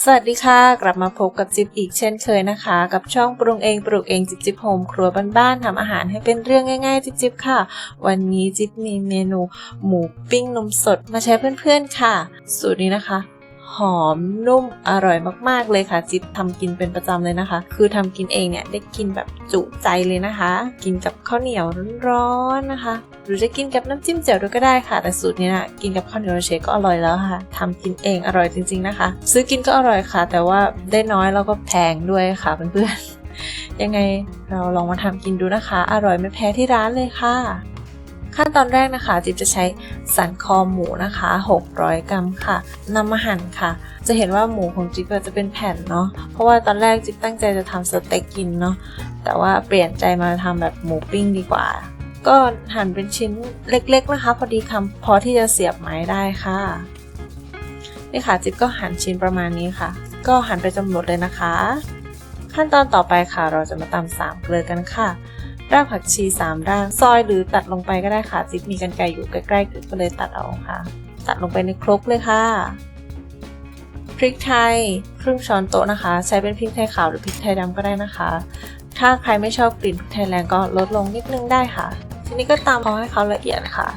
สวัสดีค่ะ กลับมาพบกับจิ๊บอีกเช่นเคยนะคะ กับช่องปรุงเองปลูกเองจิ๊บจิ๊บโฮมครัวบ้านๆทำอาหารให้เป็นเรื่องง่ายๆ จิ๊บจิ๊บค่ะ วันนี้จิ๊บมีเมนูหมูปิ้งนมสดมาใช้เพื่อนๆค่ะ สูตรนี้นะคะ หอมนุ่มอร่อยมาก ๆ เลยค่ะ จิ๊บทำกินเป็นประจำเลยนะคะ คือทำกินเองเนี่ยได้กินแบบจุใจเลยนะคะ กินกับข้าวเหนียวร้อนๆนะคะ หรือจะกินกับน้ำจิ้มแจ่วด้วยก็ได้ค่ะ แต่สูตรนี้นะกินกับข้าวเหนียวเชฟก็อร่อยแล้วค่ะทำกินเองอร่อยจริง ๆนะคะ ซื้อกินก็อร่อยค่ะ แต่ว่าได้น้อยแล้วก็แพงด้วยค่ะเพื่อนๆยังไงเราลองมาทำกินดูนะคะ อร่อยไม่แพ้ที่ร้านเลยค่ะ ขั้นตอนแรกนะคะจิ๊บจะใช้สันคอหมูนะคะ 600 กรัมค่ะนำมาหั่นค่ะ จะเห็นว่าหมูของจิ๊บจะเป็นแผ่นเนาะเพราะว่าตอนแรกจิ๊บตั้งใจจะทำสเต็กกินเนาะแต่ว่าเปลี่ยนใจมาทำแบบหมูปิ้งดีกว่า ก็หั่นเป็นชิ้นเล็ก ๆนะคะ พอดีคำพอที่จะเสียบไม้ได้ค่ะนี่ค่ะจิ๊บก็หั่นชิ้นประมาณนี้ค่ะ ก็หั่นไปจนหมดเลยนะคะ ขั้นตอนต่อไปค่ะ เราจะมาตำสามเกลือกันค่ะ รากผักชีสามราก ซอยหรือตัดลงไปก็ได้ค่ะ จิ๊บมีกันไกอยู่ใกล้ๆก็เลยตัดเอาค่ะ ตัดลงไปในครกเลยค่ะ พริกไทยครึ่งช้อนโต๊ะนะคะ ใช้เป็นพริกไทยขาวหรือพริกไทยดำก็ได้นะคะ ถ้าใครไม่ชอบกลิ่นพริกไทยแรงก็ลดลงนิดนึงได้ค่ะ ทีนี้ก็ตามพอให้เขาละเอียดค่ะ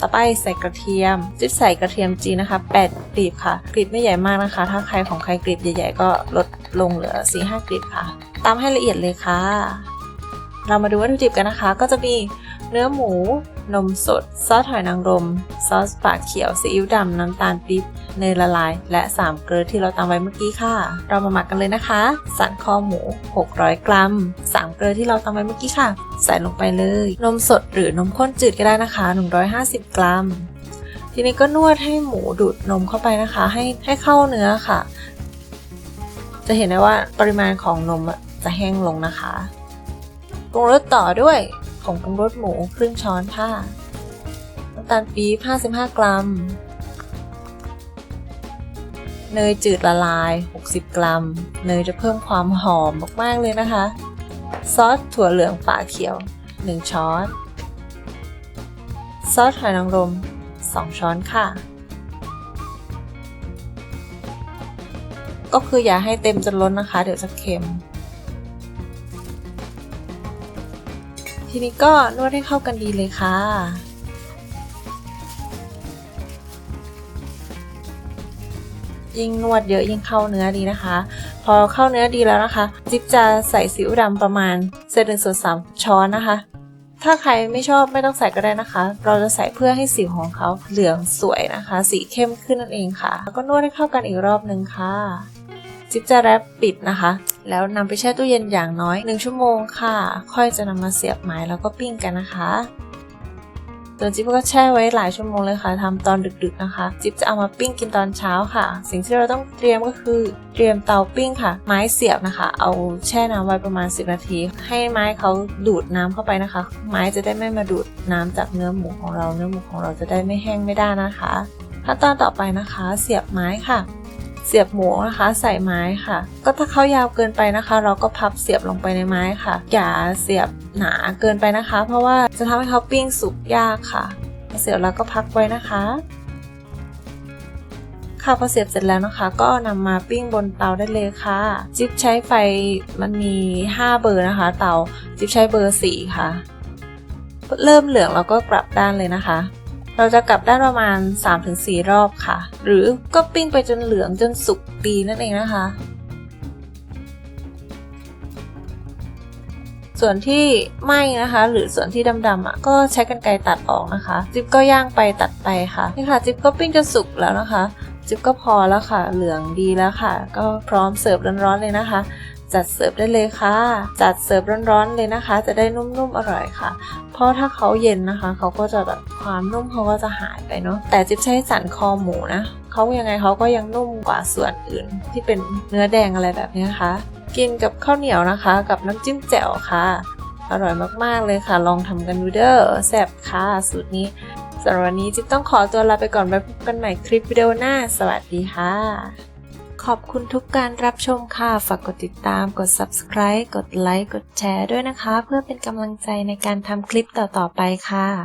ต่อไปใส่กระเทียมจิ๊บใส่กระเทียมจีนนะคะ8กลีบค่ะ กลีบไม่ใหญ่มากนะคะ ถ้าใครของใครกลีบใหญ่ ๆ ก็ลดลงเหลือ4-5กลีบค่ะ ตามให้ละเอียดเลยค่ะ เรามาดูวัตถุดิบกันนะคะ ก็จะมีเนื้อหมู นมสด ซอสหอยนางรม ซอสปากเขียว ซีอิ๊วดำ น้ำตาลปี๊บ เนยละลาย และ 3 เกลือที่เราตำไว้เมื่อกี้ค่ะ เรามาหมักกันเลยนะคะ สันคอหมู 600 กรัม 3 เกลือที่เราตำไว้เมื่อกี้ค่ะ ใส่ลงไปเลย นมสดหรือนมข้นจืดก็ได้นะคะ 150 กรัม ทีนี้ก็นวดให้หมูดูดนมเข้าไปนะคะ ให้ให้เข้าเนื้อค่ะ จะเห็นได้ว่าปริมาณของนมจะแห้งลงนะคะ ปรุงรสต่อด้วยผงปรุงรสหมูครึ่งช้อนค่ะน้ำตาลปี๊บ55 กรัม เนยจืดละลาย 60 กรัม เนยจะเพิ่มความหอมมาก ๆ เลยนะคะ ซอสถั่วเหลืองฝาเขียว 1 ช้อน ซอสหอยนางรม 2 ช้อนค่ะ ก็คืออย่าให้เต็มจนล้นนะคะ เดี๋ยวจะเค็ม ทีนี้ก็นวดให้เข้ากันดีเลยค่ะ ยิ่งนวดเยอะยิ่งเข้าเนื้อดีนะคะ พอเข้าเนื้อดีแล้วนะคะ จิ๊บจะใส่ซีอิ๊วดำประมาณเศษหนึ่งส่วนสามช้อนนะคะ ถ้าใครไม่ชอบไม่ต้องใส่ก็ได้นะคะ เราจะใส่เพื่อให้สีของเขาเหลืองสวยนะคะ สีเข้มขึ้นนั่นเองค่ะ แล้วก็นวดให้เข้ากันอีกรอบนึงค่ะ จิ๊บจะแรปปิดนะคะ แล้วนำไปแช่ตู้เย็นอย่างน้อย 1 ชั่วโมงค่ะ ค่อยจะนำมาเสียบไม้แล้วก็ปิ้งกันนะคะส่วจิ๊บก็แช่ไว้หลายชั่วโมงเลยค่ะทำตอนดึกๆนะคะ จิ๊บจะเอามาปิ้งกินตอนเช้าค่ะ สิ่งที่เราต้องเตรียมก็คือเตรียมเตาปิ้งค่ะ ไม้เสียบนะคะ เอาแช่น้ำไว้ประมาณ 10 นาที ให้ไม้เขาดูดน้ำเข้าไปนะคะ ไม้จะได้ไม่มาดูดน้ำจากเนื้อหมูของเรา เนื้อหมูของเราจะได้ไม่แห้งไม่ได้นะคะขั้นตอนต่อไปนะคะ เสียบไม้ค่ะ สียบหมูนะคะใส่ไม้ค่ะ ก็ถ้าเขายาวเกินไปนะคะ เราก็พับเสียบลงไปในไม้ค่ะ อย่าเสียบหนาเกินไปนะคะ เพราะว่าจะทำให้เขาปิ้งสุกยากค่ะพอเสียบแล้วก็พักไว้นะคะค่ะพอเสียบเสร็จแล้วนะคะ ก็นำมาปิ้งบนเตาได้เลยค่ะ จิ๊บใช้ไฟมันมี 5 เบอร์นะคะ เตาจิ๊บใช้เบอร์ 4 ค่ะ เริ่มเหลืองเราก็กลับด้านเลยนะคะ เราจะกลับด้านประมาณ 3-4 รอบค่ะ หรือก็ปิ้งไปจนเหลืองจนสุกดีนั่นเองนะคะ ส่วนที่ไหม้นะคะ หรือส่วนที่ดำๆอะก็ใช้กรรไกรตัดออกนะคะ จิ๊บก็ย่างไปตัดไปค่ะนี่ค่ะ จิ๊บก็ปิ้งจนสุกแล้วนะคะ จิ๊บก็พอแล้วค่ะ เหลืองดีแล้วค่ะ ก็พร้อมเสิร์ฟร้อนๆเลยนะคะจัดเสิร์ฟได้เลยค่ะ จัดเสิร์ฟร้อนๆเลยนะคะ จะได้นุ่มๆ อร่อยค่ะ ราะถ้าเขาเย็นนะคะ เขาก็จะแบบความนุ่มเขาก็จะหายไปเนาะแต่จิ๊บใช้สันคอหมูนะเขายังไงเขาก็ยังนุ่มกว่าส่วนอื่น ที่เป็นเนื้อแดงอะไรแบบนี้นะคะกินกับข้าวเหนียวนะคะ กับน้ำจิ้มแจ่วค่ะอร่อยมากๆเลยค่ะ ลองทำกันดูเด้อแซ่บค่ะสูตรนี้สำหรับวันนี้จิ๊บต้องขอตัวลาไปก่อนไว้พบกันใหม่คลิปวิดีโอหน้า สวัสดีค่ะ ขอบคุณทุกการรับชมค่ะ ฝากกดติดตาม กด subscribe กดไลค์ กดแชร์ด้วยนะคะ เพื่อเป็นกำลังใจในการทำคลิปต่อๆไปค่ะ